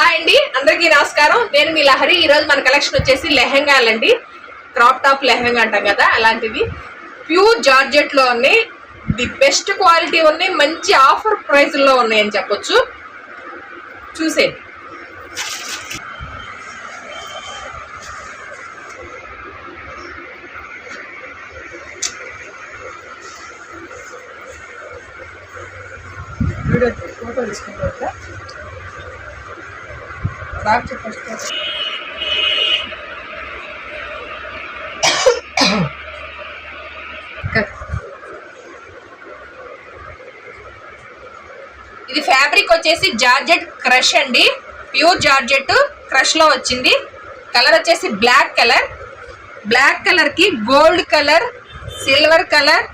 Hi అండి అందరికీ నమస్కారం. నేను మీ లహరి. ఈ రోజు మన కలెక్షన్ వచ్చేసి లెహెంగాలండి. క్రాప్ టాప్ లెహెంగా అంటాం కదా అలాంటివి ప్యూర్ జార్జెట్లో ఉన్నాయి. ది బెస్ట్ క్వాలిటీ ఉన్నాయి. మంచి ఆఫర్ ప్రైస్లో ఉన్నాయి అని చెప్పొచ్చు. చూసే వీడియో ఫోటో తీసుకుంటా బాగా ఫస్ట్ ఇది ఫ్యాబ్రిక్ వచ్చేసి జార్జెట్ క్రష్ అండి. ప్యూర్ జార్జెట్ క్రష్లో వచ్చింది. కలర్ వచ్చేసి బ్లాక్ కలర్ బ్లాక్ కలర్కి gold colour silver colour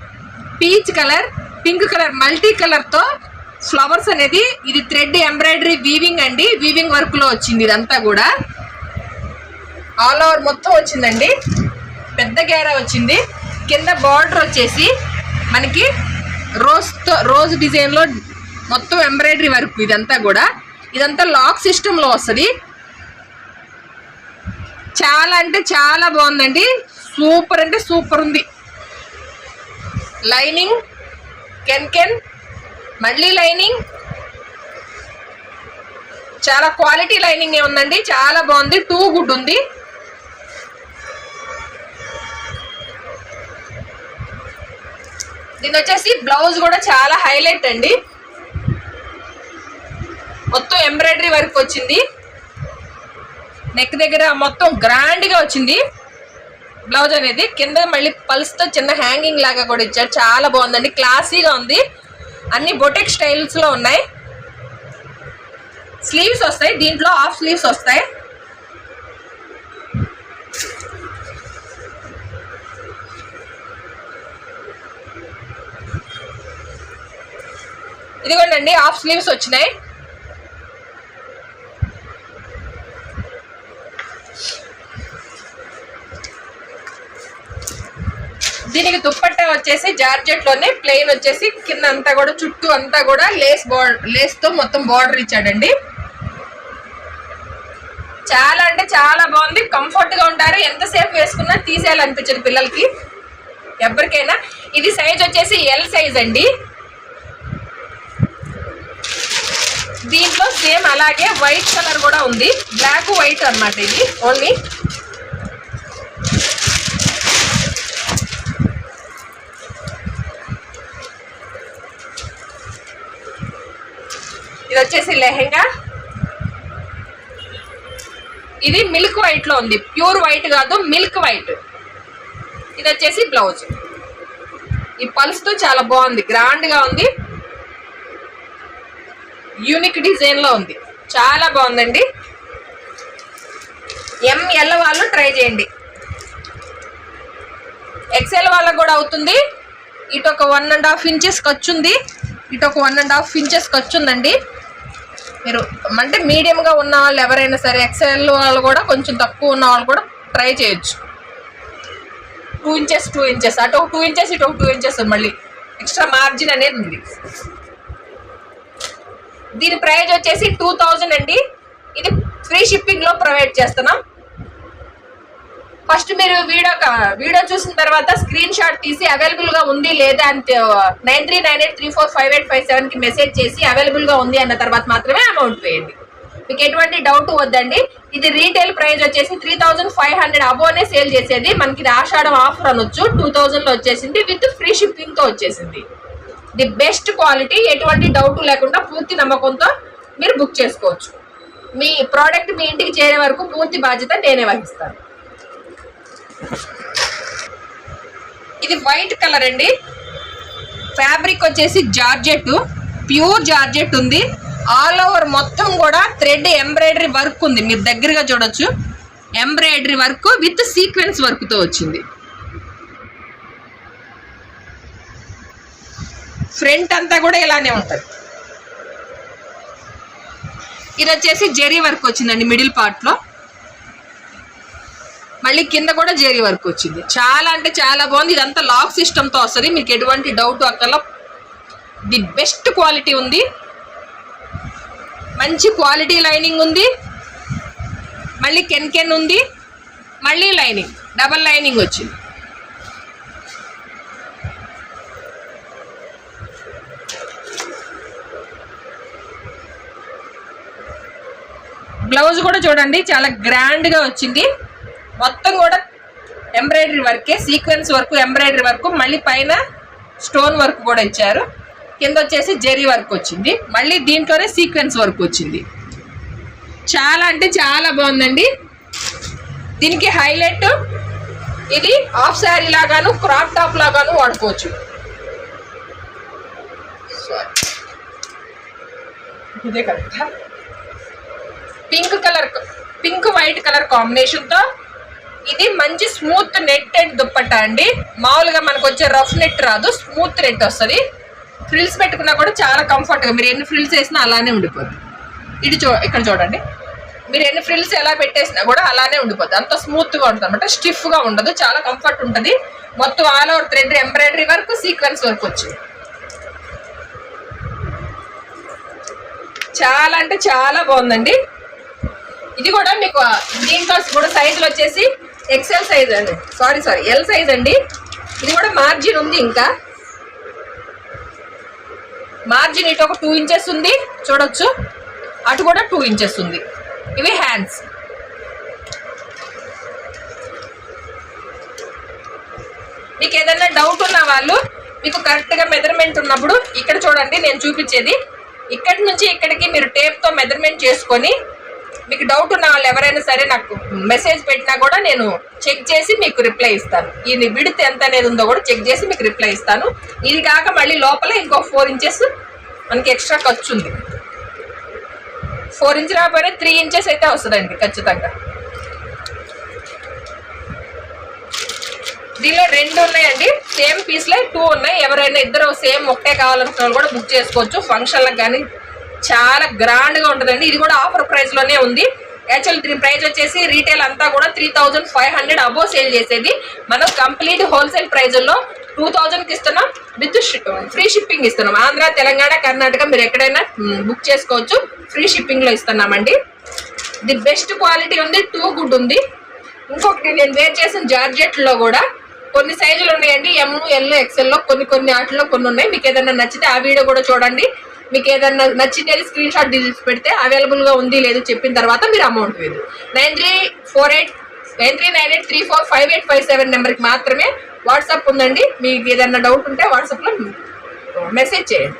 peach colour pink colour multi కలర్తో ఫ్లవర్స్ అనేది ఇది థ్రెడ్ ఎంబ్రాయిడరీ వీవింగ్ అండి. వీవింగ్ వర్క్లో వచ్చింది ఇదంతా కూడా. ఆల్ ఓవర్ మొత్తం వచ్చిందండి. పెద్ద గేరా వచ్చింది. కింద బార్డర్ వచ్చేసి మనకి రోజ్తో రోజ్ డిజైన్లో మొత్తం ఎంబ్రాయిడరీ వర్క్ ఇదంతా కూడా. ఇదంతా లాక్ సిస్టంలో వస్తుంది. చాలా అంటే చాలా బాగుందండి. సూపర్ అంటే సూపర్ ఉంది. లైనింగ్ కెన్ కెన్ మళ్ళీ లైనింగ్. చాలా క్వాలిటీ లైనింగ్ ఉందండి. చాలా బాగుంది. టూ గుడ్ ఉంది. దీని వచ్చేసి బ్లౌజ్ కూడా చాలా హైలైట్ అండి. మొత్తం ఎంబ్రాయిడరీ వర్క్ వచ్చింది. నెక్ దగ్గర మొత్తం గ్రాండ్గా వచ్చింది. బ్లౌజ్ అనేది. కింద మళ్ళీ పల్స్తో చిన్న హ్యాంగింగ్ లాగా కూడా ఇచ్చారు. చాలా బాగుందండి. క్లాసీగా ఉంది. అన్ని బొటెక్ స్టైల్స్లో ఉన్నాయి. స్లీవ్స్ వస్తాయి దీంట్లో హాఫ్ స్లీవ్స్ వస్తాయి. ఇదిగోండి హాఫ్ స్లీవ్స్ వచ్చినాయి. దీనికి దుప్పట్టా వచ్చేసి జార్జెట్లోనే ప్లెయిన్ వచ్చేసి కింద అంతా కూడా చుట్టూ అంతా కూడా లేస్ బార్డర్ లేస్తో మొత్తం బార్డర్ ఇచ్చాడండి. చాలా అంటే చాలా బాగుంది. కంఫర్ట్గా ఉంటారు ఎంతసేపు వేసుకున్నా తీసేయాలనిపించదు పిల్లలకి. ఎవరికైనా ఇది సైజ్ వచ్చేసి ఎల్ సైజ్ అండి. దీంట్లో సేమ్ అలాగే వైట్ కలర్ కూడా ఉంది. బ్లాక్ వైట్ అన్నమాట ఇది. ఓన్లీ ఇది వచ్చేసి లెహెంగా. ఇది మిల్క్ వైట్లో ఉంది. ప్యూర్ వైట్ కాదు మిల్క్ వైట్ ఇది వచ్చేసి బ్లౌజ్ ఈ పల్స్తో చాలా బాగుంది. గ్రాండ్గా ఉంది. యూనిక్ డిజైన్లో ఉంది. చాలా బాగుందండి. ఎంఎల్ వాళ్ళు ట్రై చేయండి. ఎక్సెల్ వాళ్ళకు కూడా అవుతుంది. ఇటు ఒక వన్ అండ్ హాఫ్ ఇంచెస్ ఖర్చు ఉంది. ఇటు ఒక వన్ అండ్ హాఫ్ ఇంచెస్ ఖర్చు ఉందండి. మీరు అంటే మీడియంగా ఉన్న వాళ్ళు ఎవరైనా సరే ఎక్సెల్ వాళ్ళు కూడా కొంచెం తక్కువ ఉన్న వాళ్ళు కూడా ట్రై చేయొచ్చు. టూ ఇంచెస్ టూ ఇంచెస్ అటు ఒక టూ ఇంచెస్ ఇటు ఒక టూ ఇంచెస్ మళ్ళీ. ఎక్స్ట్రా మార్జిన్ అనేది ఉంది. దీని ప్రైజ్ వచ్చేసి టూ థౌజండ్ అండి. ఇది ఫ్రీ షిప్పింగ్లో ప్రొవైడ్ చేస్తున్నాం. ఫస్ట్ మీరు వీడియో వీడియో చూసిన తర్వాత స్క్రీన్ షాట్ తీసి అవైలబుల్గా ఉంది లేదా అని nine three nine eight three four five eight five సెవెన్కి మెసేజ్ చేసి అవైలబుల్గా ఉంది అన్న తర్వాత మాత్రమే అమౌంట్ వేయండి. మీకు ఎటువంటి డౌట్ వద్దండి. ఇది రీటైల్ ప్రైస్ వచ్చేసి three thousand five hundred అబోనే sale చేసేది. మనకి ఇది ఆషాఢం ఆఫర్ అనొచ్చు. టూ థౌజండ్లో వచ్చేసింది. విత్ ఫ్రీ షిప్పింగ్తో వచ్చేసింది. ది బెస్ట్ క్వాలిటీ ఎటువంటి డౌట్ లేకుండా పూర్తి నమ్మకంతో మీరు బుక్ చేసుకోవచ్చు. మీ ప్రోడక్ట్ మీ ఇంటికి చేరే వరకు పూర్తి బాధ్యత నేనే వహిస్తాను. ఇది వైట్ కలర్ అండి. ఫ్యాబ్రిక్ వచ్చేసి జార్జెట్ ప్యూర్ జార్జెట్ ఉంది. ఆల్ ఓవర్ మొత్తం కూడా థ్రెడ్ ఎంబ్రాయిడరీ వర్క్ ఉంది. మీరు దగ్గరగా చూడొచ్చు. ఎంబ్రాయిడరీ వర్క్ విత్ సీక్వెన్స్ వర్క్తో వచ్చింది. ఫ్రంట్ అంతా కూడా ఇలానే ఉంటుంది. ఇది వచ్చేసి జెరీ వర్క్ వచ్చిందండి మిడిల్ పార్ట్లో మళ్ళీ కింద కూడా జేరీ వర్క్ వచ్చింది. చాలా అంటే చాలా బాగుంది. ఇదంతా లాక్ సిస్టమ్తో వస్తుంది. మీకు ఎటువంటి డౌట్ అక్కడ ది బెస్ట్ క్వాలిటీ ఉంది. మంచి క్వాలిటీ లైనింగ్ ఉంది. మళ్ళీ కెన్ కెన్ ఉంది. మళ్ళీ లైనింగ్ డబల్ లైనింగ్ వచ్చింది. బ్లౌజ్ కూడా చూడండి చాలా గ్రాండ్గా వచ్చింది. మొత్తం కూడా ఎంబ్రాయిడరీ వర్కే సీక్వెన్స్ వర్క్ ఎంబ్రాయిడరీ వర్క్ మళ్ళీ పైన స్టోన్ వర్క్ కూడా ఇచ్చారు. కింద వచ్చేసి జెరీ వర్క్ వచ్చింది. మళ్ళీ దీంట్లోనే సీక్వెన్స్ వర్క్ వచ్చింది. చాలా అంటే చాలా బాగుందండి. దీనికి హైలైట్ ఇది హాఫ్ శారీ లాగాను క్రాప్ టాప్ లాగాను వాడుకోవచ్చు. ఇదే కరెక్టా pink colour pink white colour కాంబినేషన్తో ఇది మంచి స్మూత్ నెట్టెడ్ దుప్పట్ట అండి. మామూలుగా మనకు వచ్చే రఫ్ నెట్ రాదు స్మూత్ నెట్ వస్తుంది. ఫ్రిల్స్ పెట్టుకున్నా కూడా చాలా కంఫర్ట్గా మీరు ఎన్ని ఫ్రిల్స్ వేసినా అలానే ఉండిపోద్ది. ఇది చూ ఇక్కడ చూడండి. మీరు ఎన్ని ఫ్రిల్స్ ఎలా పెట్టేసినా కూడా అలానే ఉండిపోద్ది. అంత స్మూత్గా ఉంటుంది అనమాట స్టిఫ్గా ఉండదు చాలా కంఫర్ట్ ఉంటుంది. మొత్తం ఆల్ ఓవర్ థ్రెడ్ ఎంబ్రాయిడరీ వరకు సీక్వెన్స్ వరకు వచ్చింది చాలా అంటే చాలా బాగుందండి. ఇది కూడా మీకు దీంట్లో కూడా సైజులు వచ్చేసి ఎక్సెల్ సైజ్ అండి. సారీ సారీ ఎల్ సైజ్ అండి. ఇది కూడా మార్జిన్ ఉంది ఇంకా. మార్జిన్ ఇటు ఒక టూ ఇంచెస్ ఉంది. చూడొచ్చు. అటు కూడా టూ ఇంచెస్ ఉంది. ఇవి హ్యాండ్స్ మీకు ఏదైనా డౌట్ ఉన్న వాళ్ళు మీకు కరెక్ట్గా మెజర్మెంట్ ఉన్నప్పుడు ఇక్కడ చూడండి నేను చూపించేది. ఇక్కడి నుంచి ఇక్కడికి మీరు టేప్తో మెజర్మెంట్ చేసుకొని మీకు డౌట్ ఉన్న వాళ్ళు ఎవరైనా సరే నాకు మెసేజ్ పెట్టినా కూడా నేను చెక్ చేసి మీకు రిప్లై ఇస్తాను. ఇది విడితే ఎంత అనేది ఉందో కూడా చెక్ చేసి మీకు రిప్లై ఇస్తాను. ఇది కాక మళ్ళీ లోపల ఇంకో ఫోర్ ఇంచెస్ మనకి ఎక్స్ట్రా ఖర్చు ఉంది. ఫోర్ ఇంచ్ రాకపోయినా త్రీ ఇంచెస్ అయితే వస్తుందండి ఖచ్చితంగా. దీనిలో రెండు ఉన్నాయండి. సేమ్ పీస్లే టూ ఉన్నాయి. ఎవరైనా ఇద్దరు సేమ్ ఒకే కావాలనుకున్న వాళ్ళు కూడా బుక్ చేసుకోవచ్చు. ఫంక్షన్లకు కానీ చాలా గ్రాండ్గా ఉంటుందండి. ఇది కూడా ఆఫర్ ప్రైస్లోనే ఉంది. యాక్చువల్ దీని ప్రైస్ వచ్చేసి రీటైల్ అంతా కూడా three thousand five hundred above sale చేసేది. మనం కంప్లీట్ హోల్సేల్ ప్రైజుల్లో టూ థౌజండ్కి ఇస్తున్నాం. విత్ ఫ్రీ షిప్పింగ్ ఇస్తున్నాం. ఆంధ్ర తెలంగాణ కర్ణాటక మీరు ఎక్కడైనా బుక్ చేసుకోవచ్చు. ఫ్రీ షిప్పింగ్లో ఇస్తున్నామండి. ఇది బెస్ట్ క్వాలిటీ ఉంది టూ గుడ్ ఉంది. ఇంకొకటి నేను వేర్ చేసిన జార్జెట్లో కూడా కొన్ని సైజులు ఉన్నాయండి. ఎమ్ ఎల్ ఎక్సెల్లో కొన్ని కొన్ని ఆటల్లో కొన్ని ఉన్నాయి. మీకు ఏదైనా నచ్చితే ఆ వీడియో కూడా చూడండి. మీకు ఏదైనా నచ్చితే స్క్రీన్ షాట్ డీటెయిల్స్ పెడితే అవైలబుల్గా ఉంది లేదు చెప్పిన తర్వాత మీరు amount Vedu nine three four eight nine three nine eight three four five eight five seven నెంబర్కి మాత్రమే వాట్సాప్ ఉందండి. మీకు ఏదైనా డౌట్ ఉంటే వాట్సాప్లో మెసేజ్ చేయండి.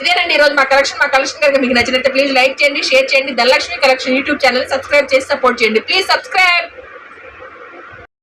ఇదేనండి ఈరోజు మా కలెక్షన్ మా కలెక్షన్ కనుక మీకు నచ్చినట్టు ప్లీజ్ లైక్ చేయండి షేర్ చేయండి. Dhanalakshmi collection YouTube channel subscribe చేసి సపోర్ట్ చేయండి. Please subscribe